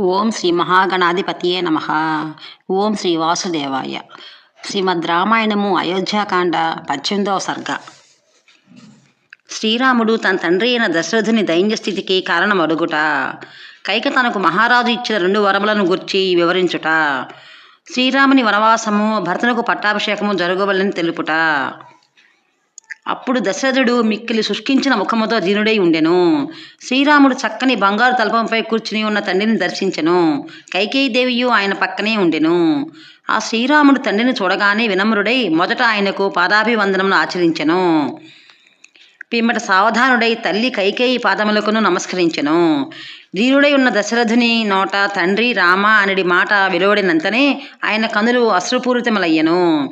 ఓం శ్రీ మహాగణాధిపతియే నమ. ఓం శ్రీ వాసుదేవాయ. శ్రీమద్ రామాయణము అయోధ్యాకాండ పద్దెనిమిదవ సర్గ. శ్రీరాముడు తన తండ్రి అయిన దశరథుని దైన్యస్థితికి కారణం అడుగుట కైక తనకు మహారాజు ఇచ్చిన రెండు వరములను గుర్చి వివరించుట శ్రీరాముని వనవాసము భరతునకు పట్టాభిషేకము జరగవలని తెలుపుట. అప్పుడు దశరథుడు మిక్కిలి శుష్కించిన ముఖముతో దీనుడై ఉండెను. శ్రీరాముడు చక్కని బంగారు తల్పంపై కూర్చుని ఉన్న తండ్రిని దర్శించెను. కైకేయీదేవియు ఆయన పక్కనే ఉండెను. ఆ శ్రీరాముడు తండ్రిని చూడగానే వినమ్రుడై మొదట ఆయనకు పాదాభివందనమును ఆచరించెను. పిమ్మట సావధానుడై తల్లి కైకేయి పాదములకును నమస్కరించెను. ధీరుడై ఉన్న దశరథుని నోట తండ్రి రామ అనడి మాట వెలువడినంతనే ఆయన కనులు అశ్రుపూరితములయ్యను.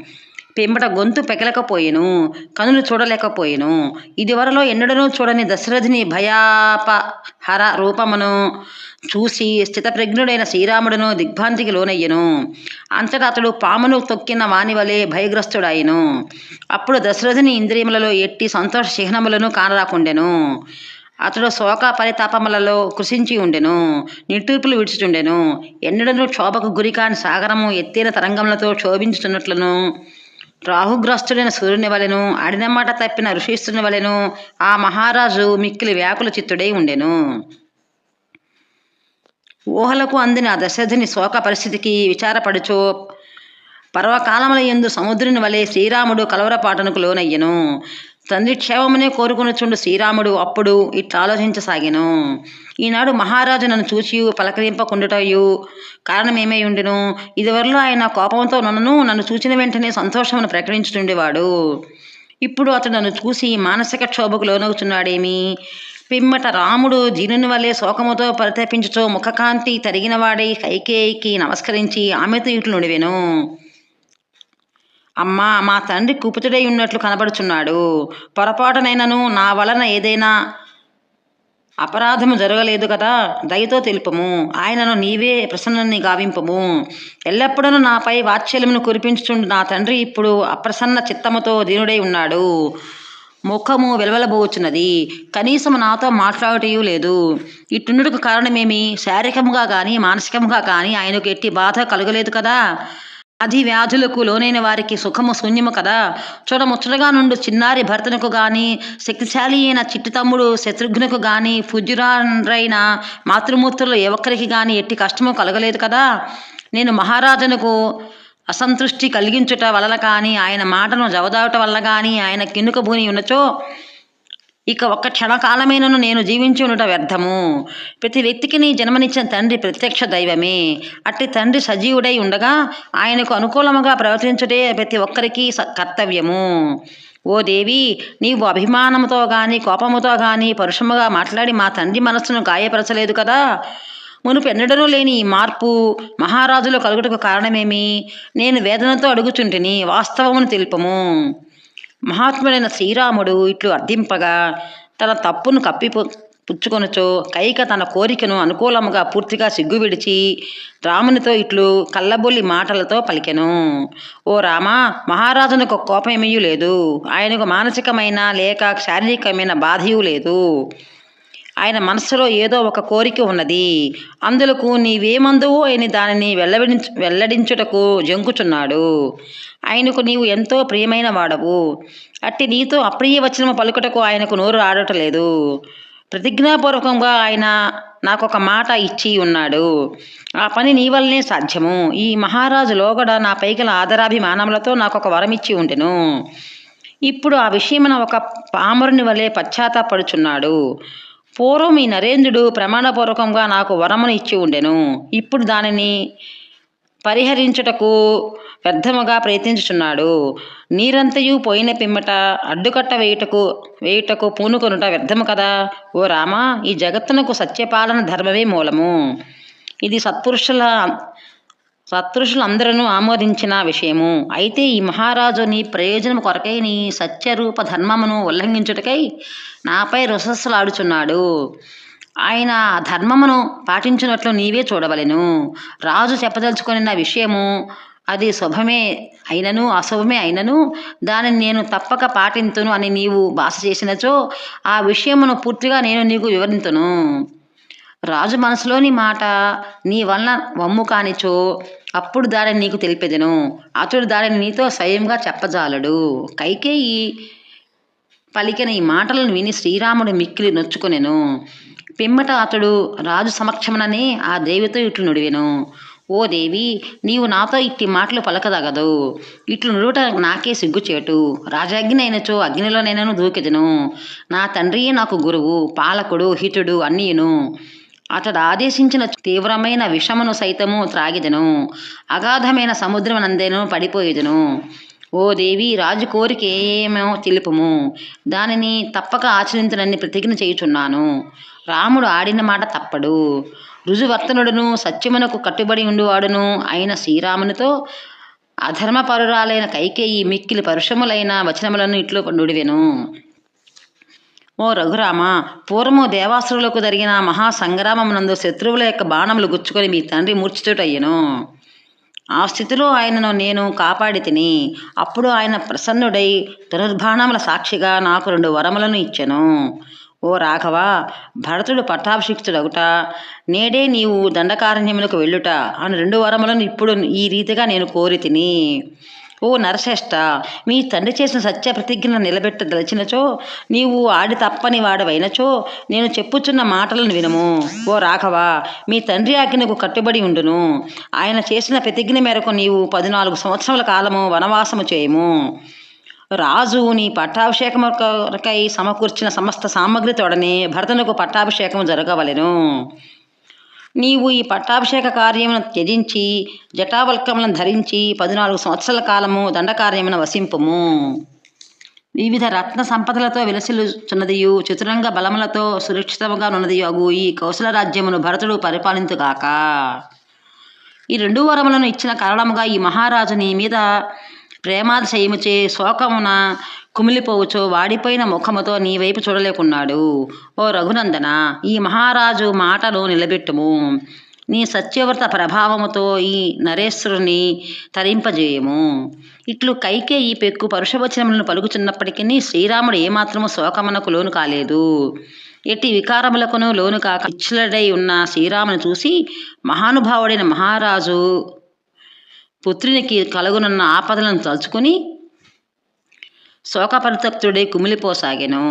పిమ్మట గొంతు పెకలకపోయెను కనులు చూడలేకపోయెను. ఇదివరలో ఎన్నడనూ చూడని దశరథుని భయాపహర రూపమును చూసి స్థితప్రజ్ఞుడైన శ్రీరాముడును దిగ్భ్రాంతికి లోనయ్యను. అంతటా అతడు పామును తొక్కిన వాని వలె భయగ్రస్తుడాయను అప్పుడు దశరథుని ఇంద్రియములలో ఎట్టి సంతోష చిహ్నములను కానరాకుండెను. అతడు శోక పరితాపములలో కృషించి ఉండెను నిట్టూర్పులు విడుచుచుండెను ఎన్నడను క్షోభకు గురికాని సాగరము ఎత్తైన తరంగములతో క్షోభించుచున్నట్లును రాహుగ్రస్తుడైన సూర్యుని వలెను అడినమాట తప్పిన ఋషిస్తుని వలెను ఆ మహారాజు మిక్కిలి వ్యాకుల చిత్తుడై ఉండెను. ఊహలకు అందిన దశరథుని శోక పరిస్థితికి విచారపడుచు పర్వకాలముల ఎందు సముద్రుని వలె శ్రీరాముడు కలవరపాటనకు లోనయ్యను. తండ్రి క్షేమమునే కోరుకునుచుండు శ్రీరాముడు అప్పుడు ఇట్లా ఆలోచించసాగాను. ఈనాడు మహారాజు నన్ను చూచి పలకరింపకుండుటయు కారణమేమై ఉండెను? ఇదివరలో ఆయన కోపంతో నన్ను నన్ను చూచిన వెంటనే సంతోషమును ప్రకటించుతుండేవాడు ఇప్పుడు అతడు నన్ను చూసి మానసిక క్షోభకు లోనవుతున్నాడేమి పిమ్మట రాముడు దీనుని వల్లే శోకముతో పరితపించుచో ముఖకాంతి తరిగినవాడై కైకేయికి నమస్కరించి ఆమెతో ఇట్లు నుడివెను. అమ్మా మా తండ్రి కుపితుడై ఉన్నట్లు కనబడుచున్నాడు. పొరపాటునైనను నా వలన ఏదైనా అపరాధము జరగలేదు కదా దయతో తెలుపము. ఆయనను నీవే ప్రసన్నని గావింపము. ఎల్లప్పుడూ నాపై వాత్సల్యమును కురిపించుచుండు నా తండ్రి ఇప్పుడు అప్రసన్న చిత్తముతో దీనుడై ఉన్నాడు. ముఖము వెలవలబోచున్నది. కనీసం నాతో మాట్లాడటయూ లేదు. ఇట్టుండుటకు కారణమేమి? శారీరకముగా కానీ మానసికముగా కానీ ఆయనకు ఎట్టి బాధ కలగలేదు కదా? అధి వ్యాధులకు లోనైన వారికి సుఖము శూన్యము కదా? చూడముచ్చటగా నుండు చిన్నారి భర్తనకు గాని శక్తిశాలి అయిన చిట్టి తమ్ముడు శత్రుఘ్నకు గాని పూజ్యురారైన మాతృమూర్తులు ఎవరికి గాని ఎట్టి కష్టము కలగలేదు కదా? నేను మహారాజునకు అసంతృష్టి కలిగించుట వలన కానీ ఆయన మాటను జవదావట వల్ల కానీ ఆయన కిన్నుక భూని ఉన్నచో ఇక ఒక్క క్షణకాలమేనను నేను జీవించి ఉండట వ్యర్థము. ప్రతి వ్యక్తికి నీ జన్మనిచ్చిన తండ్రి ప్రత్యక్ష దైవమే. అట్టి తండ్రి సజీవుడై ఉండగా ఆయనకు అనుకూలముగా ప్రవర్తించుటే ప్రతి ఒక్కరికి కర్తవ్యము. ఓ దేవి నీవు అభిమానముతో గాని కోపముతో గాని పరుషముగా మాట్లాడి మా తండ్రి మనస్సును గాయపరచలేదు కదా. మునుపు ఎన్నడనూ లేని ఈ మార్పు మహారాజులో కలుగుటకు కారణమేమి? నేను వేదనతో అడుగుచుంటిని వాస్తవమును తెలుపము. మహాత్ముడైన శ్రీరాముడు ఇట్లు అర్థింపగా తన తప్పును కప్పి పుచ్చుకొనుచో కైక తన కోరికను అనుకూలముగా పూర్తిగా సిగ్గు విడిచి రామునితో ఇట్లు కళ్ళబొల్లి మాటలతో పలికెను. ఓ రామ మహారాజునకు కోపమేమీ లేదు. ఆయనకు మానసికమైన లేక శారీరకమైన బాధయూ లేదు. ఆయన మనస్సులో ఏదో ఒక కోరిక ఉన్నది. అందులకు నీవేమందువు? అని దానిని వెల్లడించు వెల్లడించుటకు జంకుచున్నాడు. ఆయనకు నీవు ఎంతో ప్రియమైన వాడవు. అట్టి నీతో అప్రియ వచనము పలుకుటకు ఆయనకు నోరు ఆడటలేదు. ప్రతిజ్ఞాపూర్వకంగా ఆయన నాకు ఒక మాట ఇచ్చి ఉన్నాడు. ఆ పని నీ వల్లనే సాధ్యము. ఈ మహారాజు లోగడ నా పైగల ఆదరాభిమానములతో నాకు ఒక వరం ఇచ్చి ఉండెను. ఇప్పుడు ఆ విషయమున ఒక పామరుని వలె పశ్చాత్తాపడుచున్నాడు. పూర్వం ఈ నరేంద్రుడు ప్రమాణపూర్వకంగా నాకు వరమును ఇచ్చి ఉండెను. ఇప్పుడు దానిని పరిహరించుటకు వ్యర్థముగా ప్రయత్నించుచున్నాడు. నీరంతయు పోయిన పిమ్మట అడ్డుకట్ట వేయుటకు వేయుటకు పూనుకొనుట వ్యర్థము కదా? ఓ రామా ఈ జగత్తునకు సత్యపాలన ధర్మమే మూలము. ఇది సత్పురుషుల సత్పురుషులందరూ ఆమోదించిన విషయము. అయితే ఈ మహారాజు నీ ప్రయోజనం కొరకై నీ సత్యరూప ధర్మమును ఉల్లంఘించుటకై నాపై రుసస్సులాడుచున్నాడు ఆయన ఆ ధర్మమును పాటించినట్లు నీవే చూడవలెను. రాజు చెప్పదలుచుకున్న విషయము అది శుభమే అయినను అశుభమే అయినను దానిని నేను తప్పక పాటింతును అని నీవు భాష చేసినచో ఆ విషయమును పూర్తిగా నేను నీకు వివరింతును. రాజు మనసులోని మాట నీ వలన వమ్ము కానిచో అప్పుడు దానిని నీకు తెలిపెదను. అతడు దాడిని నీతో స్వయంగా చెప్పజాలడు. కైకేయి పలికిన ఈ మాటలను విని శ్రీరాముడు మిక్కిలి నొచ్చుకొనెను. పిమ్మట అతడు రాజు సమక్షముననే ఆ దేవితో ఇట్లు నుడివెను. ఓ దేవి నీవు నాతో ఇట్టి మాటలు పలకదగదు. ఇట్లు నుడుట నాకే సిగ్గుచేటు. రాజాగ్ని అయినచో అగ్నిలోనైనను దూకెదను. నా తండ్రియే నాకు గురువు పాలకుడు హితుడు అన్నీయును. అతడు ఆదేశించిన తీవ్రమైన విషమును సైతము త్రాగిదను. అగాధమైన సముద్రమునందేను పడిపోయేదను. ఓ దేవి రాజు కోరిక ఏమో తెలుపుము. దానిని తప్పక ఆచరించనని ప్రతిజ్ఞ చేయుచున్నాను. రాముడు ఆడిన మాట తప్పడు. రుజువర్తనుడును సత్యమునకు కట్టుబడి ఉండువాడును అయిన శ్రీరామునితో అధర్మపరురాలైన కైకేయి మిక్కిలి పరుషములైన వచనములను ఇట్లు నుడివెను ఓ రఘురామ పూర్వము దేవాసురులకు జరిగిన మహాసంగ్రామమునందు శత్రువుల యొక్క బాణములు గుచ్చుకొని మీ తండ్రి మూర్ఛితుడయ్యను. ఆ స్థితిలో ఆయనను నేను కాపాడి తిని అప్పుడు ఆయన ప్రసన్నుడై ధనుర్బాణముల సాక్షిగా నాకు రెండు వరములను ఇచ్చెను. ఓ రాఘవ భరతుడు పట్టాభిషిక్తుడగుట నేడే నీవు దండకారణ్యములకు వెళ్ళుట అని రెండు వరములను ఇప్పుడు ఈ రీతిగా నేను కోరి తిని ఓ నరశ్రేష్ట మీ తండ్రి చేసిన సత్య ప్రతిజ్ఞను నిలబెట్టదలిచినచో నీవు ఆడి తప్పని వాడవైనచో నేను చెప్పుచున్న మాటలను వినము. ఓ రాఘవ మీ తండ్రి ఆజ్ఞకు కట్టుబడి ఉండును. ఆయన చేసిన ప్రతిజ్ఞ మేరకు నీవు పద్నాలుగు సంవత్సరాల కాలము వనవాసము చేయము. రాజు నీ పట్టాభిషేకము సమకూర్చిన సమస్త సామగ్రి తోడని భరతనకు పట్టాభిషేకము జరగవలెను. నీవు ఈ పట్టాభిషేక కార్యమును త్యజించి జటావల్కములను ధరించి పద్నాలుగు సంవత్సరాల కాలము దండకార్యమును వసింపుము. వివిధ రత్న సంపదలతో విలసిల్లుచున్నదియు చతురంగ బలములతో సురక్షితముగా ఉన్నది అగు ఈ కౌశల రాజ్యమును భరతుడు పరిపాలించుగాక. ఈ రెండు వరములను ఇచ్చిన కారణముగా ఈ మహారాజు నీ మీద ప్రేమాతిశయముచే శోకమున కుమిలిపోవచో వాడిపోయిన ముఖముతో నీ వైపు చూడలేకున్నాడు. ఓ రఘునందన ఈ మహారాజు మాటను నిలబెట్టుము. నీ సత్యవ్రత ప్రభావముతో ఈ నరేశ్వరుని తరింపజేయము. ఇట్లు కైకే ఈ పెక్కు పరుషవచనములను పలుకుచున్నప్పటికీ శ్రీరాముడు ఏమాత్రము శోకమునకు లోను కాలేదు. ఎట్టి వికారములకును లోను కాక ఇచ్చలడై ఉన్న శ్రీరామును చూసి మహానుభావుడైన మహారాజు పుత్రునికి కలుగునున్న ఆపదలను తలుచుకుని శోకపరితక్తుడై కుమిలిపోసాగెను.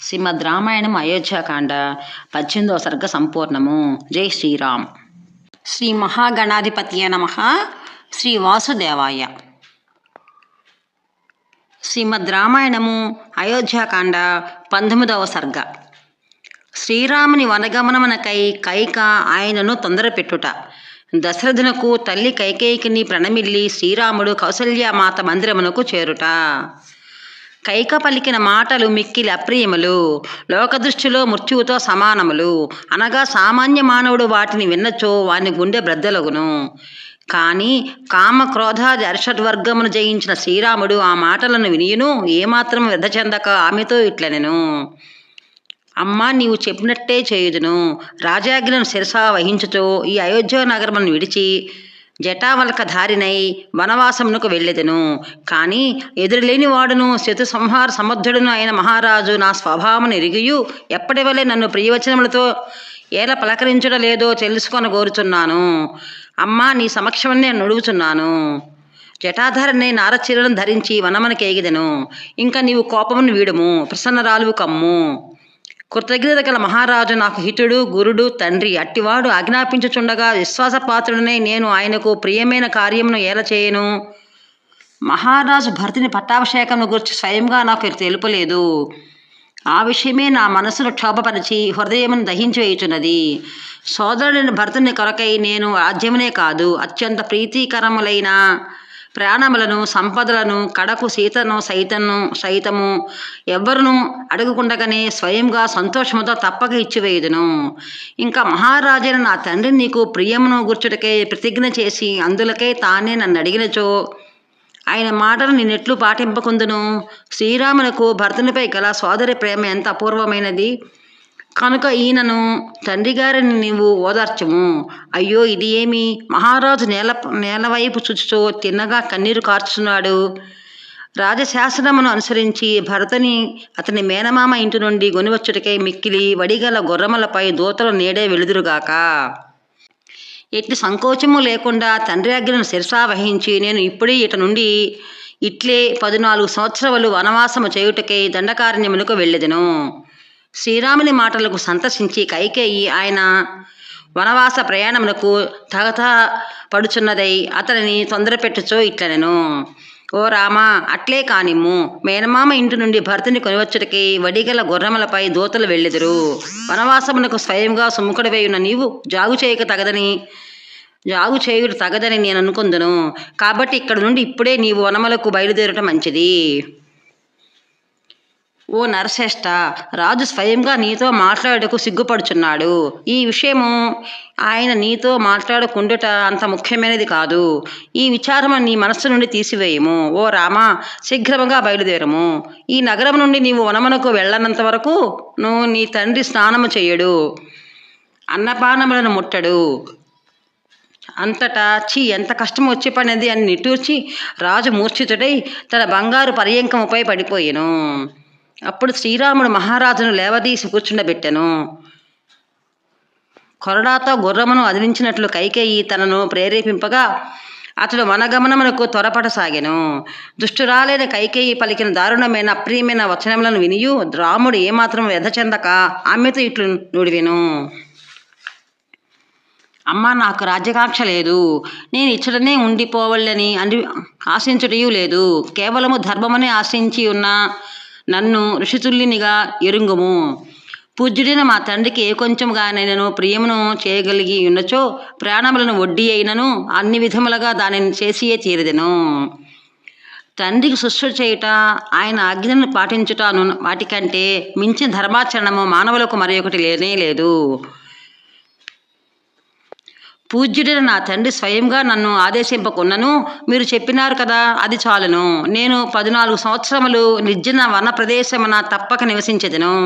శ్రీమద్ రామాయణం అయోధ్యాకాండ పద్దెనిమిదవ సర్గ సంపూర్ణము. జై శ్రీరామ్. శ్రీ మహాగణాధిపతియ నమ. శ్రీ వాసుదేవాయ. శ్రీమద్ రామాయణము అయోధ్యాకాండ పంతొమ్మిదవ సర్గ. శ్రీరాముని వనగమనమునకై కైక ఆయనను తొందరపెట్టుట. దశరథునకు తల్లి కైకేయికిని ప్రణమిల్లి శ్రీరాముడు కౌసల్యామాత మందిరమునకు చేరుట. కైక పలికిన మాటలు మిక్కిలి అప్రియములు. లోకదృష్టిలో మృత్యువుతో సమానములు. అనగా సామాన్య మానవుడు వాటిని విన్నచో వాని గుండె బ్రద్దలగును. కానీ కామ క్రోధాది అర్షడ్వర్గమును జయించిన శ్రీరాముడు ఆ మాటలను వినియును ఏమాత్రం వ్యధ చెందక ఆమెతో ఇట్లనెను. అమ్మా నీవు చెప్పినట్టే చేయుదును. రాజాజ్ఞను శిరసా వహించుచో ఈ అయోధ్య నగరమును విడిచి జటావలకధారినై వనవాసమునకు వెళ్ళెదను. కానీ ఎదురులేని వాడును శతు సంహార సమర్థుడును అయిన మహారాజు నా స్వభావమును ఎరిగియు ఎప్పటి వలె నన్ను ప్రియవచనములతో ఎలా పలకరించడలేదో తెలుసుకొని కోరుచున్నాను అమ్మా నీ సమక్షమని నేను అడుగుచున్నాను జటాధారనే నారచీరలను ధరించి వనమనకి ఎగిదెను ఇంకా నీవు కోపమును వీడుము ప్రసన్నరాలువు కమ్ము. కృతజ్ఞత గల మహారాజు నాకు హితుడు గురుడు తండ్రి అట్టివాడు ఆజ్ఞాపించుచుండగా విశ్వాసపాత్రుడనే నేను ఆయనకు ప్రియమైన కార్యమును ఏల చేయను మహారాజు భర్తిని పట్టాభిషేకమును గురించి స్వయంగా నాకు తెలుపలేదు. ఆ విషయమే నా మనసును క్షోభపరిచి హృదయమును దహించి వేయుచున్నది సోదరుడిని భర్తుని కొరకై నేను రాజ్యమునే కాదు అత్యంత ప్రీతికరములైన ప్రాణములను సంపదలను కడకు సీతను సైతను సైతము ఎవ్వరును అడగకుండగానే స్వయంగా సంతోషముతో తప్పక ఇచ్చివేయుదును. ఇంకా మహారాజైన నా తండ్రి నీకు ప్రియమును గుర్చుటకే ప్రతిజ్ఞ చేసి అందులకే తానే నన్ను అడిగినచో ఆయన మాటలు నేనెట్లు పాటింపకుందును. శ్రీరామునకు భర్తనిపై గల సోదరి ప్రేమ ఎంత అపూర్వమైనది! కనుక ఈయనను తండ్రి గారిని నీవు ఓదార్చము. అయ్యో ఇది ఏమి? మహారాజు నేల నేలవైపు చూచుచో తిన్నగా కన్నీరు కార్చుతున్నాడు రాజశాసనమును అనుసరించి భరతుని అతని మేనమామ ఇంటి నుండి గొనివచ్చుటకై మిక్కిలి వడిగల గుర్రములపై దూతలు నేడే వెలుదురుగాక. ఎట్టి సంకోచము లేకుండా తండ్రి అగ్రను శిరసా వహించి నేను ఇప్పుడే ఇట నుండి ఇట్లే పద్నాలుగు సంవత్సరములు వనవాసము చేయుటకై దండకారణ్యమునకు వెళ్ళెదను. శ్రీరాముని మాటలకు సంతసించి కైకేయి ఆయన వనవాస ప్రయాణమునకు తగత పడుచున్నదై అతనిని తొందరపెట్టుచో ఇట్లనెను. ఓ రామా అట్లే కానిమ్ము. మేనమామ ఇంటి నుండి భర్తని కొనివచ్చుటకి వడిగల గుర్రములపై దూతలు వెళ్ళెదురు. వనవాసమునకు స్వయంగా సుముఖుడివై నీవు జాగు చేయక తగదని జాగు చేయుడు తగదని నేను అనుకుందును కాబట్టి ఇక్కడ నుండి ఇప్పుడే నీవు వనములకు బయలుదేరటం మంచిది. ఓ నరశ్రేష్ఠ రాజు స్వయంగా నీతో మాట్లాడకు సిగ్గుపడుచున్నాడు. ఈ విషయము ఆయన నీతో మాట్లాడకుండుట అంత ముఖ్యమైనది కాదు. ఈ విచారము నీ మనస్సు నుండి తీసివేయము. ఓ రామా శీఘ్రముగా బయలుదేరము. ఈ నగరం నుండి నీవు వనమునకు వెళ్ళనంత వరకు నువ్వు నీ తండ్రి స్నానము చేయడు. అన్నపానములను ముట్టడు. అంతటా చీ ఎంత కష్టం వచ్చి పడినది అని నిట్టూర్చి రాజు మూర్ఛితుడై తన బంగారు పర్యంకముపై పడిపోయాను. అప్పుడు శ్రీరాముడు మహారాజును లేవదీసి కూర్చుండబెట్టెను. కొరడాతో గుర్రమును అదిలించినట్లు కైకేయి తనను ప్రేరేపింపగా అతడు వనగమనమునకు త్వరపడసాగెను. దుష్టురాలైన కైకేయి పలికిన దారుణమైన అప్రియమైన వచనములను వినియు రాముడు ఏమాత్రం వ్యధచెందక ఆమెతో ఇట్లు నుడివెను. అమ్మ నాకు రాజ్యకాంక్ష లేదు. నేను ఇచ్చడనే ఉండిపోవాలని అని ఆశించుటయూ లేదు. కేవలము ధర్మమనే ఆశించి ఉన్న నన్ను ఋషితుల్లినిగా ఎరుంగుము. పూజ్యుడైన మా తండ్రికి ఏ కొంచెంగానైనను ప్రియమును చేయగలిగి ఉన్నచో ప్రాణములను వడ్డీ అయినను అన్ని విధములుగా దానిని చేసియే తీరదెను. తండ్రికి శుశ్రూష చేయుట ఆయన ఆజ్ఞలను పాటించుటను వాటికంటే మించిన ధర్మాచరణము మానవులకు మరొకటి లేనే లేదు. పూజ్యుడైన నా తండ్రి స్వయంగా నన్ను ఆదేశింపకున్నను మీరు చెప్పినారు కదా అది చాలును. నేను పద్నాలుగు సంవత్సరములు నిర్జన వన ప్రదేశమున తప్పక నివసించదను.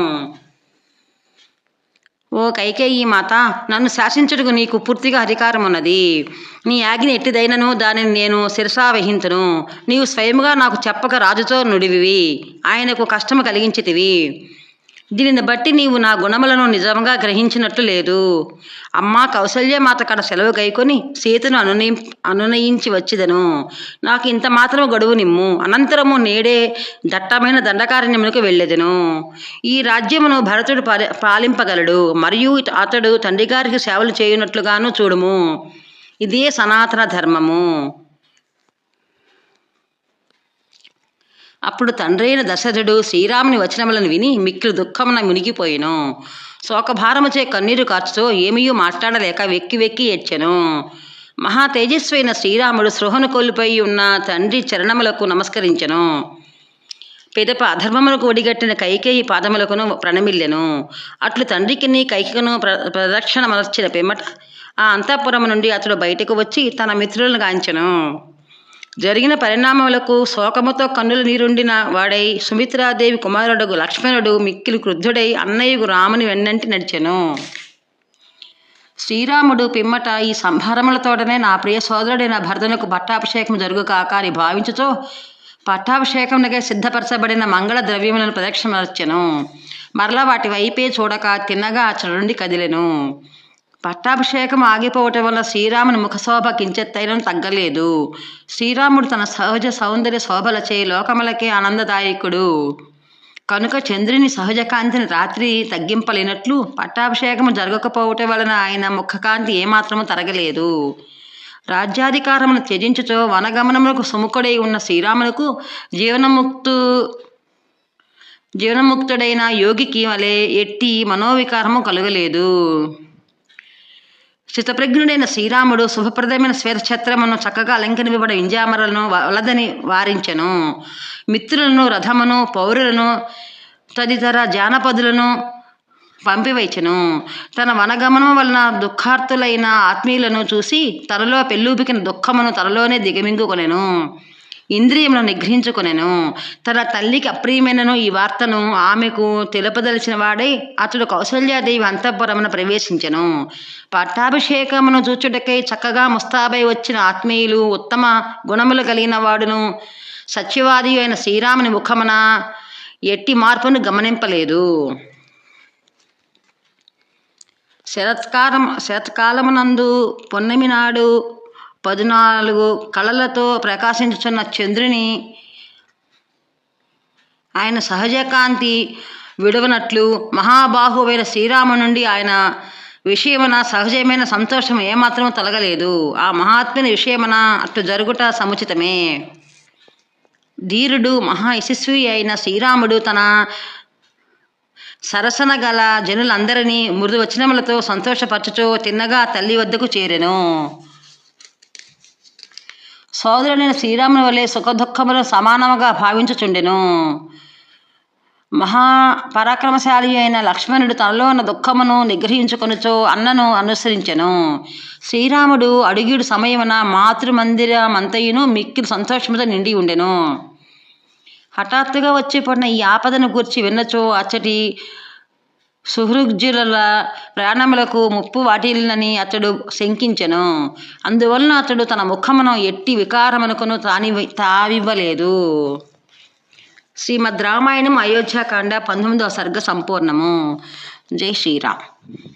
ఓ కైకేయి మాత నన్ను శాసించుటకు నీకు పూర్తిగా అధికారం ఉన్నది నీ ఆజ్ఞ ఎట్టిదైనను దానిని నేను శిరసావహించను నీవు స్వయముగా నాకు చెప్పక రాజుతో నుడివివి. ఆయనకు కష్టము కలిగించితివి. దీనిని బట్టి నీవు నా గుణములను నిజంగా గ్రహించినట్లు లేదు. అమ్మా కౌసల్యమాత కడ సెలవు గైకొని సీతను అనునయి అనునయించి వచ్చిదను. నాకు ఇంత మాత్రము గడువు నిమ్ము. అనంతరము నేడే దట్టమైన దండకారణ్యమునకు వెళ్ళెదను. ఈ రాజ్యమును భరతుడు పాలింపగలడు. మరియు అతడు తండ్రిగారికి సేవలు చేయునట్లుగాను చూడుము. ఇదే సనాతన ధర్మము. అప్పుడు తండ్రైన దశరథుడు శ్రీరాముని వచనములను విని మిక్కిలి దుఃఖమున మునిగిపోయెను. శోకభారముచే కన్నీరు కార్చుతూ ఏమీయూ మాట్లాడలేక వెక్కి వెక్కి ఏడ్చెను. మహా తేజస్వైన శ్రీరాముడు సృహను కోల్పోయి ఉన్న తండ్రి చరణములకు నమస్కరించెను. పెదప అధర్మములకు ఒడిగట్టిన కైకేయి పాదములకును ప్రణమిల్లెను. అట్లు తండ్రికిని కైకను ప్ర ప్రదక్షిణ మలర్చిన పిమ్మట ఆ అంతఃపురము నుండి అతడు బయటకు వచ్చి తన మిత్రులను గాంచెను. జరిగిన పరిణామములకు శోకముతో కన్నుల నీరుండిన వాడై సుమిత్రాదేవి కుమారుడు లక్ష్మణుడు మిక్కిలి క్రుద్ధుడై అన్నయ్యకు రాముని వెన్నంటి నడిచెను. శ్రీరాముడు పిమ్మట ఈ సంభారములతోటనే నా ప్రియ సోదరుడైన భర్తనకు పట్టాభిషేకం జరుగుకాక అని భావించుతో పట్టాభిషేకమునకే సిద్ధపరచబడిన మంగళ ద్రవ్యములను ప్రదక్షిణర్చెను మరలా వాటి వైపే చూడక తిన్నగా అచ్చడి నుండి కదిలెను. పట్టాభిషేకం ఆగిపోవటం వల్ల శ్రీరాముని ముఖశోభ కించెత్తైన తగ్గలేదు. శ్రీరాముడు తన సహజ సౌందర్య శోభలచే లోకములకే ఆనందదాయకుడు. కనుక చంద్రుని సహజ కాంతిని రాత్రి తగ్గింపలేనట్లు పట్టాభిషేకము జరగకపోవటం వలన ఆయన ముఖకాంతి ఏమాత్రము తరగలేదు. రాజ్యాధికారమును త్యజించుతో వనగమనములకు సుముఖుడై ఉన్న శ్రీరామునకు జీవనముక్తు జీవనముక్తుడైన యోగికి వలె ఎట్టి మనోవికారము కలగలేదు. శితప్రజ్ఞుడైన శ్రీరాముడు శుభప్రదమైన శ్వేతఛత్రమును చక్కగా అలంకరింపబడ వింజామరలను వలదని వారించెను. మిత్రులను రథమును పౌరులను తదితర జానపదులను పంపివైచెను. తన వనగమనం వలన దుఃఖార్తులైన ఆత్మీయులను చూసి తనలో పెళ్ళూపికిన దుఃఖమును తనలోనే దిగమింగుకొనెను. ఇంద్రియములను నిగ్రహించుకొనెను. తన తల్లికి అప్రియమైనను ఈ వార్తను ఆమెకు తెలుపదలిచిన వాడై అతడు కౌసల్యాదేవి అంతఃపురమున ప్రవేశించెను. పట్టాభిషేకమును చూచుటకై చక్కగా ముస్తాబై వచ్చిన ఆత్మీయులు ఉత్తమ గుణములు కలిగిన వాడును. సత్యవాది అయిన శ్రీరాముని ముఖమున ఎట్టి మార్పును గమనింపలేదు. శరత్కాలం శరత్కాలమునందు పున్నమి నాడు పద్నాలుగు కళలతో ప్రకాశించుచున్న చంద్రుని ఆయన సహజ కాంతి విడవనట్లు మహాబాహువైన శ్రీరాము నుండి ఆయన విషయమన సహజమైన సంతోషం ఏమాత్రం తొలగలేదు. ఆ మహాత్ముని విషయమన అట్లు జరుగుట సముచితమే. ధీరుడు మహా యశస్వి అయిన శ్రీరాముడు తన సరసన గల జనులందరినీ మృదు వచనములతో సంతోషపరచుచో తిన్నగా తల్లి వద్దకు చేరెను. సోదరుడైన శ్రీరాముని వలె సుఖదుఖములు సమానముగా భావించుచుండెను. మహా పరాక్రమశాలి అయిన లక్ష్మణుడు తనలో ఉన్న దుఃఖమును నిగ్రహించుకొనుచో అన్నను అనుసరించెను. శ్రీరాముడు అడుగుడు సమయమున మాతృమందిరమంతయును మిక్కిలి సంతోషముతో నిండి ఉండెను. హఠాత్తుగా వచ్చి పడిన ఈ ఆపదను గూర్చి విన్నచో అచ్చటి సుహృగ్జుల ప్రాణములకు ముప్పు వాటిల్లని అతడు శంకించెను. అందువలన అతడు తన ముఖమును ఎట్టి వికారమునకును తాని తావివ్వలేదు. శ్రీమద్ రామాయణం అయోధ్యాకాండ పంతొమ్మిదవ సర్గ సంపూర్ణము. జై శ్రీరామ్.